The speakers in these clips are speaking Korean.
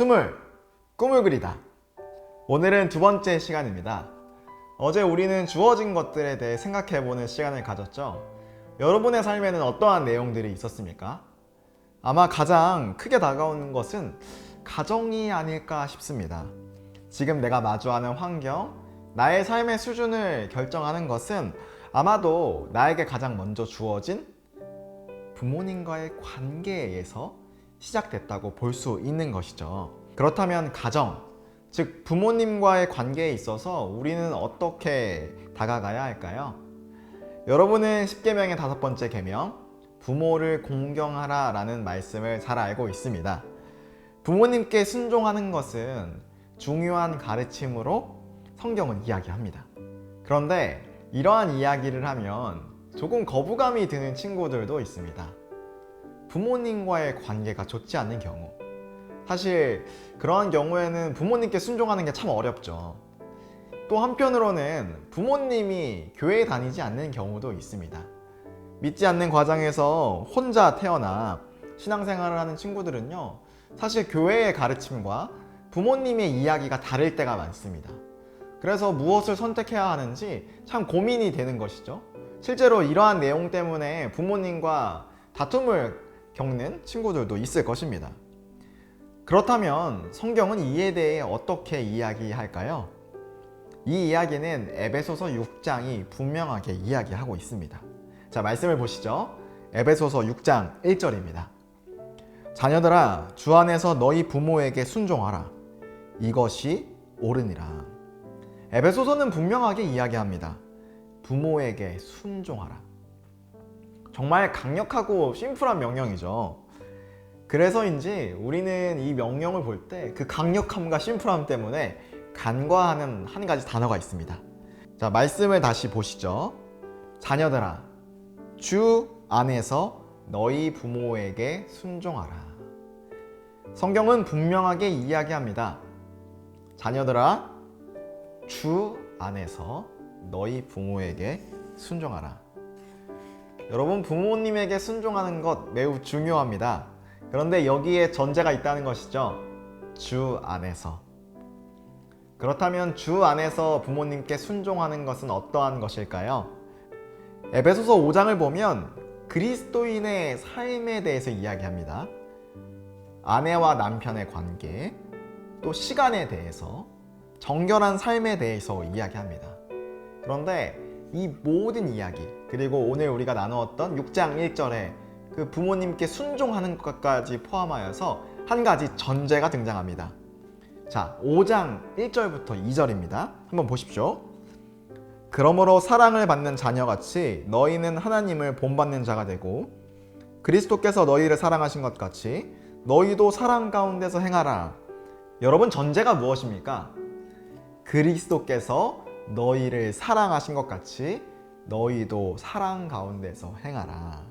스물 꿈을 그리다. 오늘은 두 번째 시간입니다. 어제 우리는 주어진 것들에 대해 생각해보는 시간을 가졌죠. 여러분의 삶에는 어떠한 내용들이 있었습니까? 아마 가장 크게 다가오는 것은 가정이 아닐까 싶습니다. 지금 내가 마주하는 환경, 나의 삶의 수준을 결정하는 것은 아마도 나에게 가장 먼저 주어진 부모님과의 관계에서 시작됐다고 볼 수 있는 것이죠. 그렇다면 가정, 즉 부모님과의 관계에 있어서 우리는 어떻게 다가가야 할까요? 여러분은 10계명의 다섯 번째 계명 부모를 공경하라 라는 말씀을 잘 알고 있습니다. 부모님께 순종하는 것은 중요한 가르침으로 성경은 이야기합니다. 그런데 이러한 이야기를 하면 조금 거부감이 드는 친구들도 있습니다. 부모님과의 관계가 좋지 않는 경우. 사실 그러한 경우에는 부모님께 순종하는 게 참 어렵죠. 또 한편으로는 부모님이 교회에 다니지 않는 경우도 있습니다. 믿지 않는 과정에서 혼자 태어나 신앙생활을 하는 친구들은요, 사실 교회의 가르침과 부모님의 이야기가 다를 때가 많습니다. 그래서 무엇을 선택해야 하는지 참 고민이 되는 것이죠. 실제로 이러한 내용 때문에 부모님과 다툼을 겪는 친구들도 있을 것입니다. 그렇다면 성경은 이에 대해 어떻게 이야기할까요? 이 이야기는 에베소서 6장이 분명하게 이야기하고 있습니다. 자, 말씀을 보시죠. 에베소서 6장 1절입니다. 자녀들아, 주 안에서 너희 부모에게 순종하라. 이것이 옳으니라. 에베소서는 분명하게 이야기합니다. 부모에게 순종하라. 정말 강력하고 심플한 명령이죠. 그래서인지 우리는 이 명령을 볼 때 그 강력함과 심플함 때문에 간과하는 한 가지 단어가 있습니다. 자, 말씀을 다시 보시죠. 자녀들아, 주 안에서 너희 부모에게 순종하라. 성경은 분명하게 이야기합니다. 자녀들아, 주 안에서 너희 부모에게 순종하라. 여러분, 부모님에게 순종하는 것 매우 중요합니다. 그런데 여기에 전제가 있다는 것이죠. 주 안에서. 그렇다면 주 안에서 부모님께 순종하는 것은 어떠한 것일까요? 에베소서 5장을 보면 그리스도인의 삶에 대해서 이야기합니다. 아내와 남편의 관계, 또 시간에 대해서, 정결한 삶에 대해서 이야기합니다. 그런데 이 모든 이야기, 그리고 오늘 우리가 나누었던 6장 1절에 그 부모님께 순종하는 것까지 포함하여서 한 가지 전제가 등장합니다. 자, 5장 1절부터 2절입니다. 한번 보십시오. 그러므로 사랑을 받는 자녀같이 너희는 하나님을 본받는 자가 되고 그리스도께서 너희를 사랑하신 것 같이 너희도 사랑 가운데서 행하라. 여러분 전제가 무엇입니까? 그리스도께서 너희를 사랑하신 것 같이 너희도 사랑 가운데서 행하라.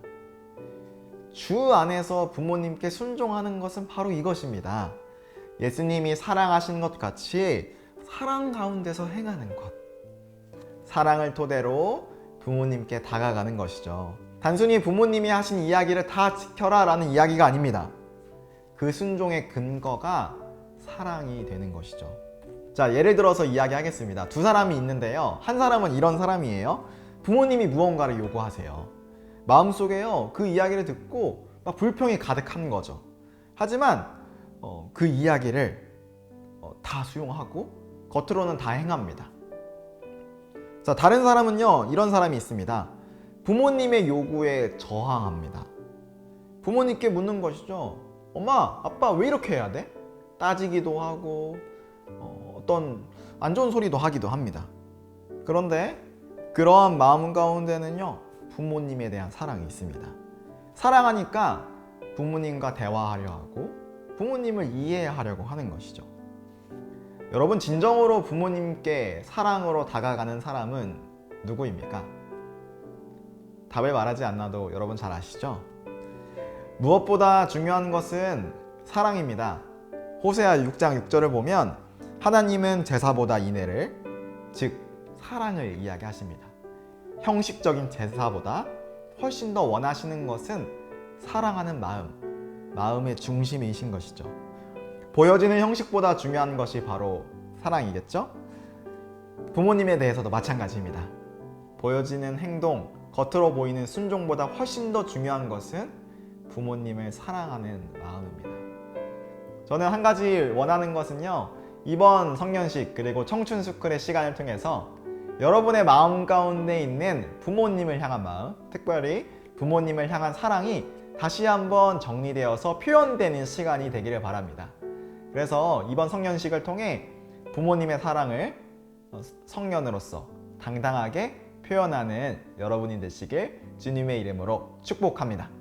주 안에서 부모님께 순종하는 것은 바로 이것입니다. 예수님이 사랑하신 것 같이 사랑 가운데서 행하는 것. 사랑을 토대로 부모님께 다가가는 것이죠. 단순히 부모님이 하신 이야기를 다 지켜라 라는 이야기가 아닙니다. 그 순종의 근거가 사랑이 되는 것이죠. 자, 예를 들어서 이야기하겠습니다. 두 사람이 있는데요. 한 사람은 이런 사람이에요. 부모님이 무언가를 요구하세요. 마음속에요. 그 이야기를 듣고 막 불평이 가득한 거죠. 하지만 어, 그 이야기를 어, 다 수용하고 겉으로는 다 행합니다. 자, 다른 사람은요. 이런 사람이 있습니다. 부모님의 요구에 저항합니다. 부모님께 묻는 것이죠. 엄마, 아빠 왜 이렇게 해야 돼? 따지기도 하고 어, 어떤 안 좋은 소리도 하기도 합니다. 그런데 그러한 마음 가운데는요. 부모님에 대한 사랑이 있습니다. 사랑하니까 부모님과 대화하려 하고 부모님을 이해하려고 하는 것이죠. 여러분 진정으로 부모님께 사랑으로 다가가는 사람은 누구입니까? 답을 말하지 않아도 여러분 잘 아시죠? 무엇보다 중요한 것은 사랑입니다. 호세아 6장 6절을 보면 하나님은 제사보다 인애를 즉 사랑을 이야기하십니다. 형식적인 제사보다 훨씬 더 원하시는 것은 사랑하는 마음, 마음의 중심이신 것이죠. 보여지는 형식보다 중요한 것이 바로 사랑이겠죠? 부모님에 대해서도 마찬가지입니다. 보여지는 행동, 겉으로 보이는 순종보다 훨씬 더 중요한 것은 부모님을 사랑하는 마음입니다. 저는 한 가지 원하는 것은요. 이번 성년식 그리고 청춘 스쿨의 시간을 통해서 여러분의 마음 가운데 있는 부모님을 향한 마음, 특별히 부모님을 향한 사랑이 다시 한번 정리되어서 표현되는 시간이 되기를 바랍니다. 그래서 이번 성년식을 통해 부모님의 사랑을 어, 성년으로서 당당하게 표현하는 여러분이 되시길 주님의 이름으로 축복합니다.